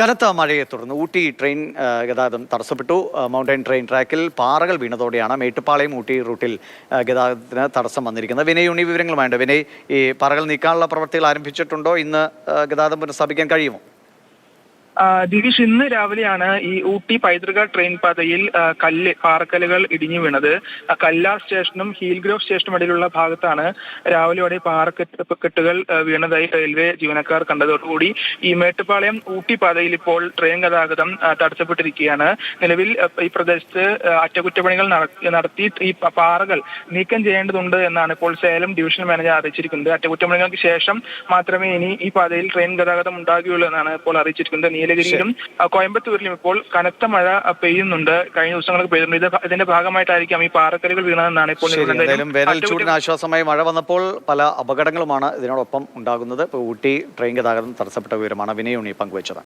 കനത്ത മഴയെ തുടർന്ന് ഊട്ടി ട്രെയിൻ ഗതാഗതം തടസ്സപ്പെട്ടു. മൗണ്ടൈൻ ട്രെയിൻ ട്രാക്കിൽ പാറകൾ വീണതോടെയാണ് മേട്ടുപ്പാളയം ഊട്ടി റൂട്ടിൽ ഗതാഗതത്തിന് തടസ്സം വന്നിരിക്കുന്നത്. വിനയ് ഉണ്ണി വിവരങ്ങളുമായുണ്ട്. വിനയ് ഈ പാറകൾ നീക്കാനുള്ള പ്രവൃത്തികൾ ആരംഭിച്ചിട്ടുണ്ടോ? ഇന്ന് ഗതാഗതം പുനഃസ്ഥാപിക്കാൻ കഴിയുമോ? ദിവിഷ് ഇന്ന് രാവിലെയാണ് ഈ ഊട്ടി പൈതൃക ട്രെയിൻ പാതയിൽ കല്ല് പാറക്കല്ലുകൾ ഇടിഞ്ഞു വീണത്. കല്ലാർ സ്റ്റേഷനും ഹീൽ ഗ്രോവ് സ്റ്റേഷനും ഇടയിലുള്ള ഭാഗത്താണ് രാവിലെയോടെ പാറക്കെട്ടുകൾ വീണതായി റെയിൽവേ ജീവനക്കാർ കണ്ടതോടുകൂടി ഈ മേട്ടുപാളയം ഊട്ടി പാതയിൽ ഇപ്പോൾ ട്രെയിൻ ഗതാഗതം തടസ്സപ്പെട്ടിരിക്കുകയാണ്. നിലവിൽ ഈ പ്രദേശത്ത് അറ്റകുറ്റപ്പണികൾ നടത്തി ഈ പാറകൾ നീക്കം ചെയ്യേണ്ടതുണ്ട് എന്നാണ് ഇപ്പോൾ സേലം ഡിവിഷൻ മാനേജർ അറിയിച്ചിരിക്കുന്നത്. അറ്റകുറ്റപ്പണികൾക്ക് ശേഷം മാത്രമേ ഇനി ഈ പാതയിൽ ട്രെയിൻ ഗതാഗതം ഉണ്ടാകുകയുള്ളൂ എന്നാണ് ഇപ്പോൾ അറിയിച്ചിരിക്കുന്നത്. നീലഗിരിയിലും കോയമ്പത്തൂരിലും ഇപ്പോൾ കനത്ത മഴ പെയ്യുന്നുണ്ട്. കഴിഞ്ഞ ദിവസങ്ങളൊക്കെ പെയ്യുന്നുണ്ട് ഇത് ഇതിന്റെ ഭാഗമായിട്ടായിരിക്കാം ഈ പാറക്കല്ലുകൾ വീണതെന്നാണ് ഇപ്പോൾ വേനൽച്ചൂടിന് ആശ്വാസമായി മഴ വന്നപ്പോൾ പല അപകടങ്ങളുമാണ് ഇതിനോടൊപ്പം ഉണ്ടാകുന്നത്. ഇപ്പോൾ ഊട്ടി ട്രെയിൻ ഗതാഗതം തടസ്സപ്പെട്ട വിവരമാണ് വിനയ് ഉണ്ണി പങ്കുവച്ചത്.